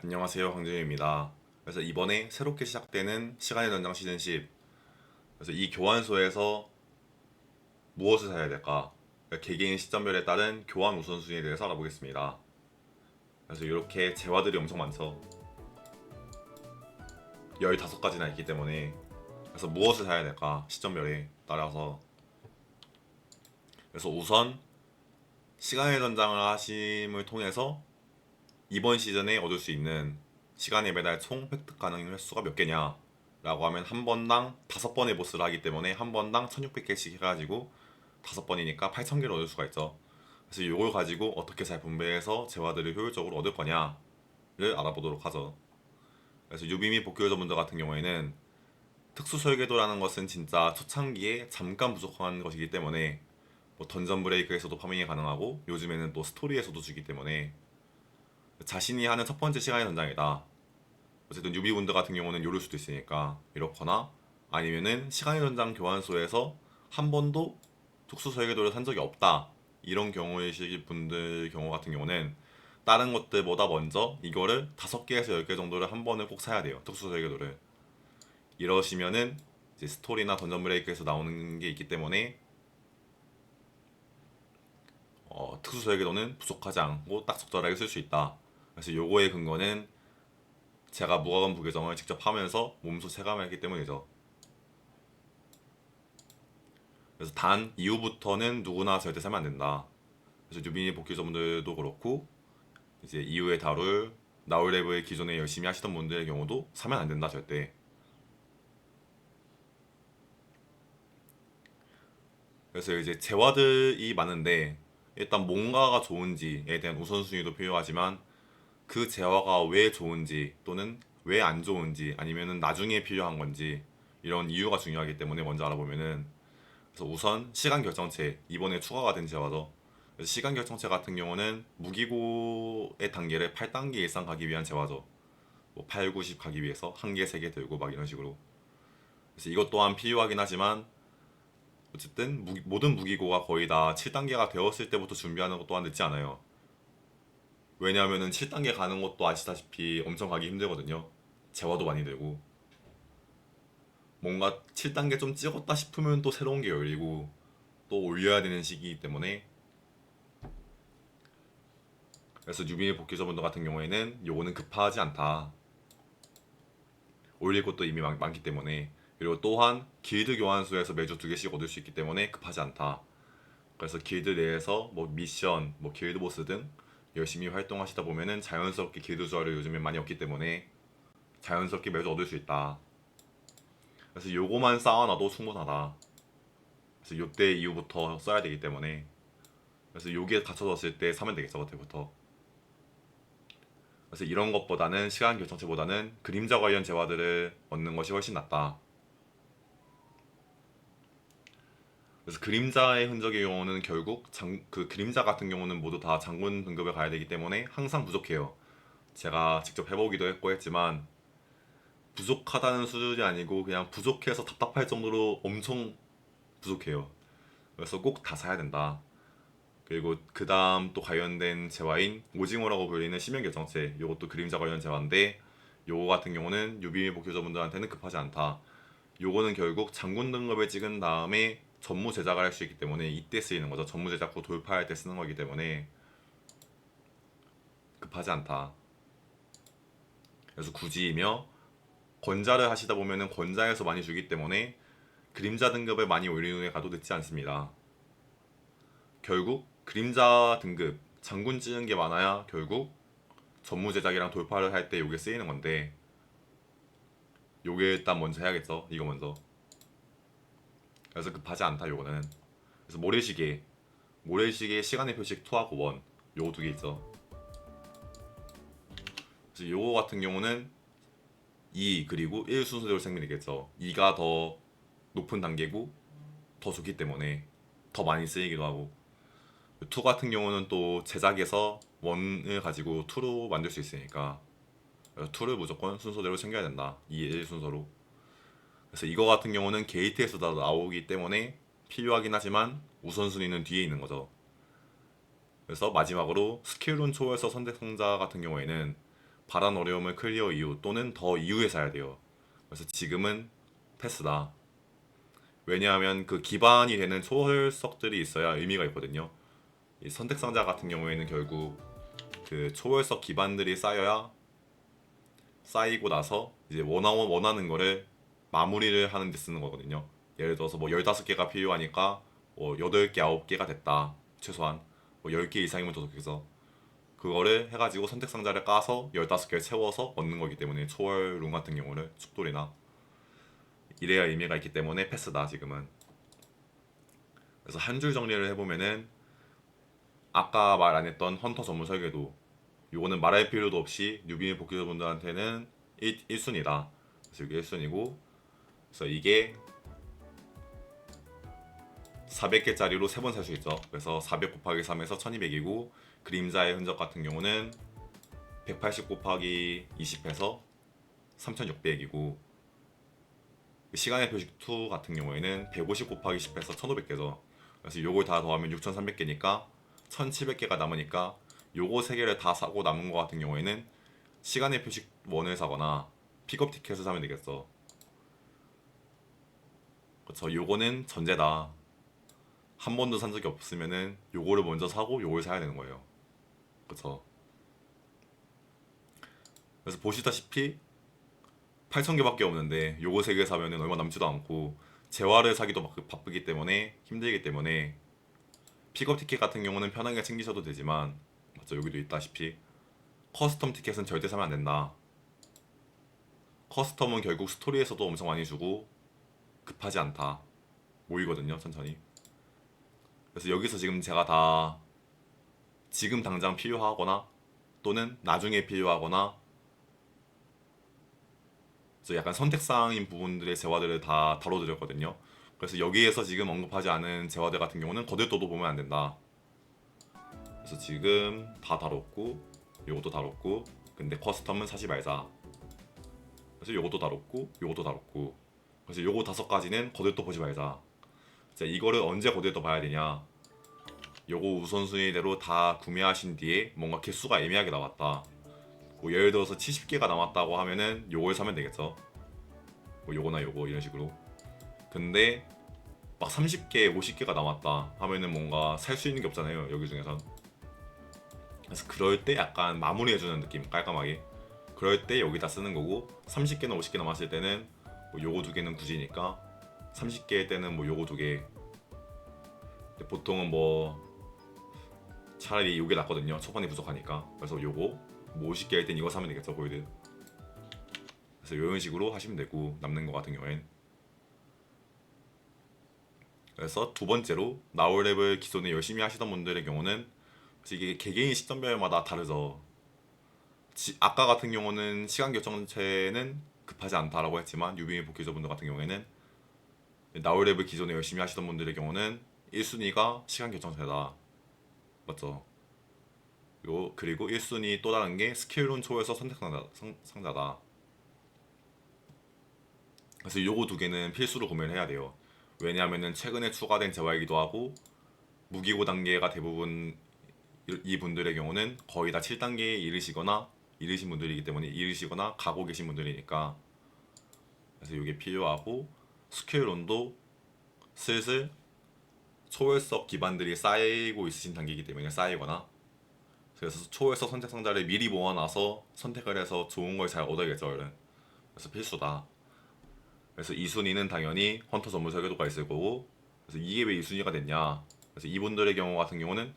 안녕하세요 황정현입니다. 그래서 이번에 새롭게 시작되는 시간의 전장 시즌 10 그래서 이 교환소에서 무엇을 사야 될까 그러니까 개개인 시점별에 따른 교환 우선순위에 대해서 알아보겠습니다. 그래서 이렇게 재화들이 엄청 많죠. 15가지나 있기 때문에 그래서 무엇을 사야 될까 시점별에 따라서 그래서 우선 시간의 전장을 하심을 통해서 이번 시즌에 얻을 수 있는 시간의 매달 총 획득 가능 횟수가 몇 개냐? 라고 하면 한 번당 다섯 번의 보스를 하기 때문에 한 번당 1600개씩 해가지고 다섯 번이니까 8000개를 얻을 수가 있죠. 그래서 이걸 가지고 어떻게 잘 분배해서 재화들을 효율적으로 얻을 거냐를 알아보도록 하죠. 그래서 유비 및 복귀 유저분들 같은 경우에는 특수 설계도라는 것은 진짜 초창기에 잠깐 부족한 것이기 때문에 뭐 던전 브레이크에서도 파밍이 가능하고 요즘에는 또 스토리에서도 주기 때문에 자신이 하는 첫 번째 시간의 전장이다. 어쨌든 유비분들 같은 경우는 요럴 수도 있으니까 이렇거나 아니면은 시간의 전장 교환소에서 한 번도 특수 설계도를 산 적이 없다. 이런 경우이실 분들 경우 같은 경우는 다른 것들보다 먼저 이거를 다섯 개에서 열 개 정도를 한 번을 꼭 사야 돼요. 특수 설계도를. 이러시면은 이제 스토리나 던전 브레이크에서 나오는 게 있기 때문에 어, 특수 설계도는 부족하지 않고 딱 적절하게 쓸 수 있다. 그래서 요거의 근거는 제가 무과금 부계정을 직접 하면서 몸소 체감했기 때문이죠. 그래서 단 이후부터는 누구나 절대 사면 안 된다. 그래서 뉴비니 복귀자분들도 그렇고 이제 이후에 다룰 나울랩을 기존에 열심히 하시던 분들의 경우도 사면 안 된다 절대. 그래서 이제 재화들이 많은데 일단 뭔가가 좋은지에 대한 우선순위도 필요하지만 그 재화가 왜 좋은지 또는 왜 안 좋은지 아니면은 나중에 필요한 건지 이런 이유가 중요하기 때문에 먼저 알아보면은 그래서 우선 시간 결정체 이번에 추가가 된 재화죠. 시간 결정체 같은 경우는 무기고의 단계를 8단계 이상 가기 위한 재화죠. 뭐 8, 90 가기 위해서 한 개, 세 개 들고 막 이런 식으로. 그래서 이것 또한 필요하긴 하지만 어쨌든 무기- 모든 무기고가 거의 다 7단계가 되었을 때부터 준비하는 것 또한 늦지 않아요. 왜냐하면은 7단계 가는 것도 아시다시피 엄청 가기 힘들거든요. 재화도 많이 들고. 뭔가 7단계 좀 찍었다 싶으면 또 새로운 게 열리고 또 올려야 되는 시기이기 때문에 그래서 뉴비 복귀자분들 같은 경우에는 요거는 급하지 않다. 올릴 것도 이미 많, 많기 때문에 그리고 또한 길드 교환수에서 매주 두 개씩 얻을 수 있기 때문에 급하지 않다. 그래서 길드 내에서 뭐 미션, 뭐 길드 보스 등 열심히 활동하시다 보면은 자연스럽게 길드 조화를 요즘에 많이 얻기 때문에 자연스럽게 매주 얻을 수 있다. 그래서 요거만 쌓아놔도 충분하다. 그래서 요때 이후부터 써야 되기 때문에 그래서 요게 갖춰졌을 때 사면 되겠죠 그때부터. 그래서 이런 것보다는 시간 결정체보다는 그림자 관련 재화들을 얻는 것이 훨씬 낫다. 그래서 그림자의 흔적의 경우는 결국 장, 그 그림자 같은 경우는 모두 다 장군 등급을 가야 되기 때문에 항상 부족해요. 제가 직접 해보기도 했고 했지만 부족하다는 수준이 아니고 그냥 부족해서 답답할 정도로 엄청 부족해요. 그래서 꼭 다 사야 된다. 그리고 그 다음 또 관련된 재화인 오징어라고 불리는 심연결정체 요것도 그림자 관련 재화인데 요거 같은 경우는 유비 목표자분들한테는 급하지 않다. 요거는 결국 장군 등급을 찍은 다음에 전무 제작을 할 수 있기 때문에 이때 쓰이는 거죠. 전무 제작 후 돌파할 때 쓰는 거기 때문에 급하지 않다. 그래서 굳이이며 권자를 하시다 보면은 권자에서 많이 주기 때문에 그림자 등급을 많이 올리는 게 가도 늦지 않습니다. 결국 그림자 등급 장군 찍은 게 많아야 결국 전무 제작이랑 돌파를 할 때 요게 쓰이는 건데 요게 일단 먼저 해야겠죠. 이거 먼저. 그래서 급하지 않다 요거는. 그래서 모래시계 모래시계 시간의 표식 2하고 1 요거 두 개 있죠. 그래서 요거 같은 경우는 2 그리고 1 순서대로 생명이겠죠. 2가 더 높은 단계고 더 좋기 때문에 더 많이 쓰이기도 하고 2 같은 경우는 또 제작에서 1을 가지고 2로 만들 수 있으니까 2를 무조건 순서대로 챙겨야 된다. 2, 1 순서로. 그래서 이거 같은 경우는 게이트에서 다 나오기 때문에 필요하긴 하지만 우선순위는 뒤에 있는 거죠. 그래서 마지막으로 스킬룬 초월서 선택 상자 같은 경우에는 발언 어려움을 클리어 이후 또는 더 이후에 사야 돼요. 그래서 지금은 패스다. 왜냐하면 그 기반이 되는 초월석들이 있어야 의미가 있거든요. 이 선택 상자 같은 경우에는 결국 그 초월석 기반들이 쌓여야 쌓이고 나서 이제 원하원 원하는 거를 마무리를 하는 데 쓰는 거거든요. 예를 들어서 뭐 15개가 필요하니까 뭐 8개, 9개가 됐다. 최소한 뭐 10개 이상이면 더 좋겠어. 그거를 해가지고 선택 상자를 까서 15개를 채워서 얻는 거기 때문에 초월 룸 같은 경우는 축돌이나 이래야 의미가 있기 때문에 패스다 지금은 그래서 한 줄 정리를 해보면은 아까 말 안 했던 헌터 전문 설계도 요거는 말할 필요도 없이 뉴비 복귀자분들한테는 1, 1순위다 그래서 이게 1순위고 그래서 이게 400개짜리로 3번 살 수 있죠 그래서 400 곱하기 3에서 1200이고 그림자의 흔적 같은 경우는 180 곱하기 20해서 3600이고 시간의 표식 2 같은 경우에는 150 곱하기 10해서 1500개죠. 그래서 요걸 다 더하면 6300개니까 1700개가 남으니까 요거 세 개를 다 사고 남은 거 같은 경우에는 시간의 표식 1을 사거나 픽업 티켓을 사면 되겠어. 그렇죠. 요거는 전제다. 한 번도 산 적이 없으면은 요거를 먼저 사고 요걸 사야 되는 거예요. 그렇죠. 그래서 보시다시피 8,000개밖에 없는데 요거 세 개 사면은 얼마 남지도 않고 재화를 사기도 막 바쁘기 때문에 힘들기 때문에 픽업 티켓 같은 경우는 편하게 챙기셔도 되지만 맞죠 여기도 있다시피 커스텀 티켓은 절대 사면 안 된다 커스텀은 결국 스토리에서도 엄청 많이 주고 급하지 않다 모이거든요 천천히 그래서 여기서 지금 제가 다 지금 당장 필요하거나 또는 나중에 필요하거나 그래서 약간 선택사항인 부분들의 재화들을 다 다뤄드렸거든요. 그래서 여기에서 지금 언급하지 않은 재화들 같은 경우는 거들떠도 보면 안 된다. 그래서 지금 다 다뤘고 요것도 다뤘고 근데 커스텀은 사지 말자. 그래서 요것도 다뤘고 요것도 다뤘고 그래서 요거 다섯 가지는 거들떠 보지 말자. 자 이거를 언제 거들떠 봐야 되냐? 요거 우선순위대로 다 구매하신 뒤에 뭔가 개수가 애매하게 나왔다. 뭐 예를 들어서 70개가 남았다고 하면은 요걸 사면 되겠죠. 뭐 요거나 요거 이런 식으로. 근데 막 30개, 50개가 남았다 하면은 뭔가 살 수 있는 게 없잖아요. 여기 중에선. 그래서 그럴 때 약간 마무리해주는 느낌, 깔끔하게. 그럴 때 여기다 쓰는 거고 30개나 50개 남았을 때는 뭐 요거 두 개는 굳이니까 30개일 때는 뭐 요거 두 개. 보통은 뭐 차라리 요게 낫거든요. 초반에 부족하니까. 그래서 요거 뭐 50개 할땐 이거 사면 되겠죠 보이드 그래서 이런 식으로 하시면 되고 남는 거 같은 경우엔 그래서 두 번째로 나홀랩을 기존에 열심히 하시던 분들의 경우는 이게 개개인 시점별마다 다르죠 지, 아까 같은 경우는 시간 결정체는 급하지 않다라고 했지만 유비미 복귀자분들 같은 경우에는 나홀랩을 기존에 열심히 하시던 분들의 경우는 1순위가 시간 결정체다 맞죠? 요 그리고 1순위 또 다른 게 스킬론 초에서 선택 상자, 상, 상자 다. 그래서 요거 두 개는 필수로 구매를 해야 돼요. 왜냐하면은 최근에 추가된 재화이기도 하고 무기고 단계가 대부분 이- 이 분들의 경우는 거의 다 7단계에 이르시거나 이르신 분들이기 때문에 이르시거나 가고 계신 분들이니까 그래서 이게 필요하고 스킬론도 슬슬 초월석 기반들이 쌓이고 있으신 단계이기 때문에 쌓이거나 그래서 초월석 선택 상자를 미리 모아놔서 선택을 해서 좋은 걸 잘 얻어야겠죠 얼른. 그래서 필수다. 그래서 2순위는 당연히 헌터 전문 설계도가 있을 거고 그래서 이게 왜 2순위가 됐냐. 그래서 이분들의 경우 같은 경우는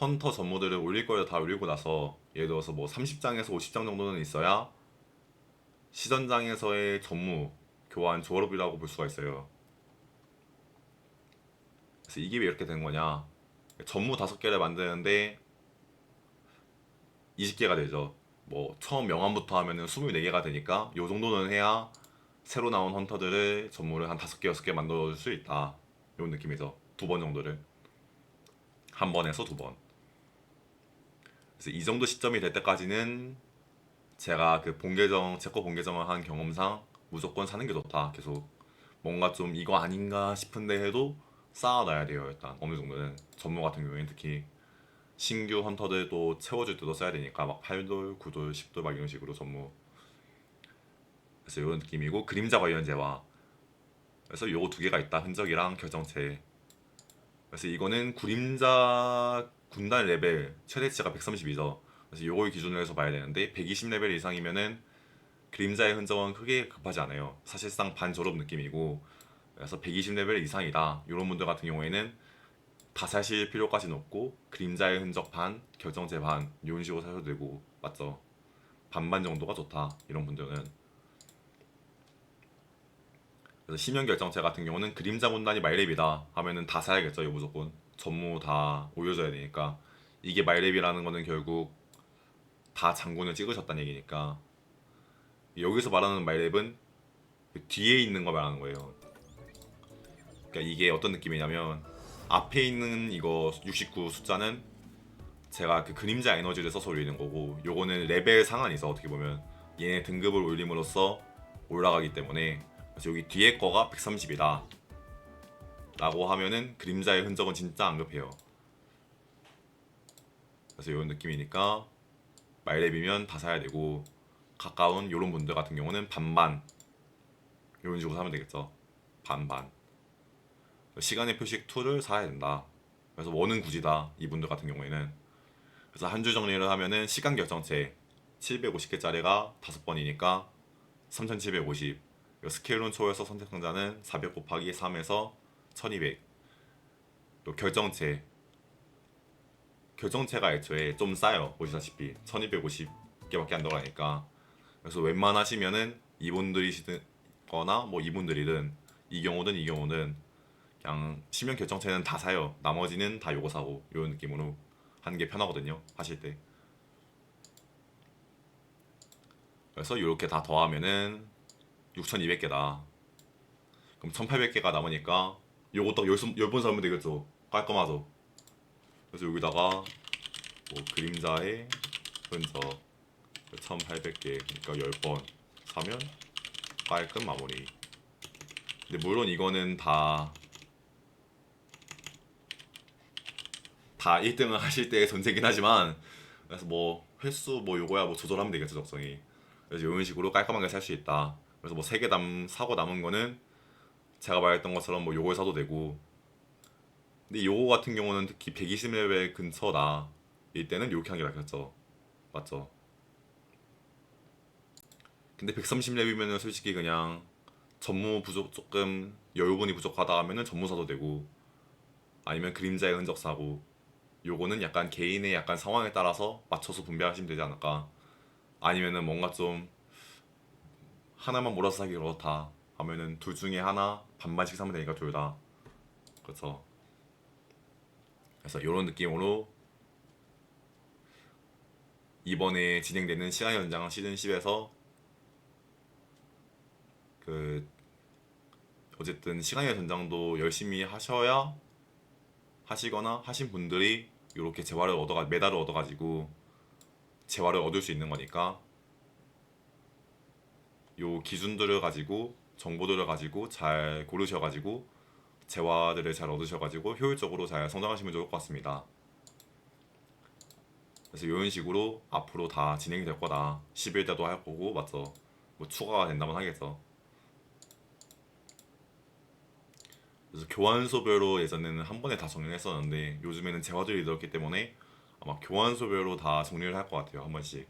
헌터 전무들을 올릴 거를 다 올리고 나서 예를 들어서 뭐 30장에서 50장 정도는 있어야 시전장에서의 전무 교환 조합이라고 볼 수가 있어요 그래서 이게 왜 이렇게 된 거냐 전무 다섯 개를 만드는데 20개가 되죠. 뭐 처음 명함부터 하면은 24개가 되니까 요 정도는 해야 새로 나온 헌터들을 전무를 한 5개, 6개 만들어 줄 수 있다. 요 느낌이죠. 두 번 정도를. 한 번에서 두 번. 그래서 이 정도 시점이 될 때까지는 제가 그 본계정, 제 거 본계정을 한 경험상 무조건 사는 게 좋다. 계속 뭔가 좀 이거 아닌가 싶은데 해도 쌓아놔야 돼요. 일단. 어느 정도는. 전무 같은 경우에는 특히 신규 헌터들도 채워줄 때도 써야 되니까 막 8돌, 9돌, 10돌 막 이런 식으로 전무. 그래서 이런 느낌이고 그림자 관련 재화 그래서 요거 두 개가 있다. 흔적이랑 결정체. 그래서 이거는 그림자 군단 레벨 최대치가 132죠 그래서 요걸 기준으로 해서 봐야 되는데 120레벨 이상이면은 그림자의 흔적은 크게 급하지 않아요. 사실상 반 졸업 느낌이고 그래서 120레벨 이상이다. 이런 분들 같은 경우에는 다 사실 필요까지는 없고 그림자의 흔적 반, 결정체 반 이런 식으로 사셔도 되고 맞죠? 반반 정도가 좋다. 이런 분들은. 그래서 심연 결정체 같은 경우는 그림자 군단이 마이랩이다 하면은 다 사야겠죠 이거 무조건. 전무 다 올려줘야 되니까. 이게 마이랩이라는 거는 결국 다 장군을 찍으셨다는 얘기니까 여기서 말하는 마이랩은 그 뒤에 있는 거 말하는 거예요. 그러니까 이게 어떤 느낌이냐면 앞에 있는 이거 69 숫자는 제가 그 그림자 에너지를 써서 올리는 거고 요거는 레벨 상한이죠 어떻게 보면. 얘네 등급을 올림으로써 올라가기 때문에. 그래서 여기 뒤에 거가 130이다 라고 하면은 그림자의 흔적은 진짜 안 급해요. 그래서 이런 느낌이니까 마이랩이면 다 사야 되고 가까운 요런 분들 같은 경우는 반반. 이런 식으로 사면 되겠죠. 반반. 시간의 표식 2를 사야 된다. 그래서 원은 굳이다 이분들 같은 경우에는. 그래서 한 줄 정리를 하면은 시간 결정체. 750개짜리가 5번이니까 3750 스케일론 초에서 선택 상자는 400 곱하기 3에서 1200 또 결정체 결정체가 애초에 좀 싸요 보시다시피. 1250개밖에 안 들어가니까. 그래서 웬만하시면은 이분들이시거나 뭐 이분들이든 이 경우든 이 경우든 그냥 시면 결정체는 다 사요. 나머지는 다 요거 사고 이런 느낌으로 하는 게 편하거든요 하실 때. 그래서 이렇게 다 더하면은 6200개다. 그럼 1800개가 남으니까 요거 딱 10번 사면 되겠죠. 깔끔하죠 그래서 여기다가 뭐 그림자의 흔적 1800개 그러니까 10번 사면 깔끔 마무리. 근데 물론 이거는 다 다 1등을 하실 때의 전제긴 하지만 그래서 뭐 횟수 뭐 요거야 뭐 조절하면 되겠죠 적성이. 그래서 이런 식으로 깔끔하게 살 수 있다. 그래서 뭐 3개 남 사고 남은 거는 제가 말했던 것처럼 뭐 요걸 사도 되고 근데 요거 같은 경우는 특히 120레벨 근처다. 일 때는 요렇게 하는 게 낫겠죠. 맞죠? 근데 130렙이면은 솔직히 그냥 전무 부족 조금 여유분이 부족하다 하면은 전무 사도 되고 아니면 그림자의 흔적 사고 요거는 약간 개인의 약간 상황에 따라서 맞춰서 분배하시면 되지 않을까? 아니면은 뭔가 좀 하나만 몰아서 사기 그렇다 하면은 둘 중에 하나 반반씩 사면 되니까 둘 다. 그렇죠 그래서 이런 느낌으로 이번에 진행되는 시간 연장 시즌 10에서 그 어쨌든 시간의 전장도 열심히 하셔야 하시거나 하신 분들이 이렇게 재화를 얻어가 메달을 얻어가지고 재화를 얻을 수 있는 거니까 요 기준들을 가지고 정보들을 가지고 잘 고르셔가지고 재화들을 잘 얻으셔가지고 효율적으로 잘 성장하시면 좋을 것 같습니다. 그래서 이런 식으로 앞으로 다 진행이 될 거다. 11대도 할 거고 맞죠? 뭐 추가가 된다면 하겠죠. 그래서 교환소별로 예전에는 한 번에 다 정리를 했었는데 요즘에는 재화들이 늘었기 때문에 아마 교환소별로 다 정리를 할 것 같아요 한 번씩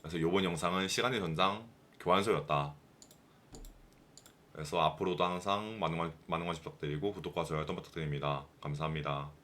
그래서 이번 영상은 시간의 전장 교환소였다 그래서 앞으로도 항상 많은 관, 많은 관심 부탁드리고 구독과 좋아요 또 부탁드립니다. 감사합니다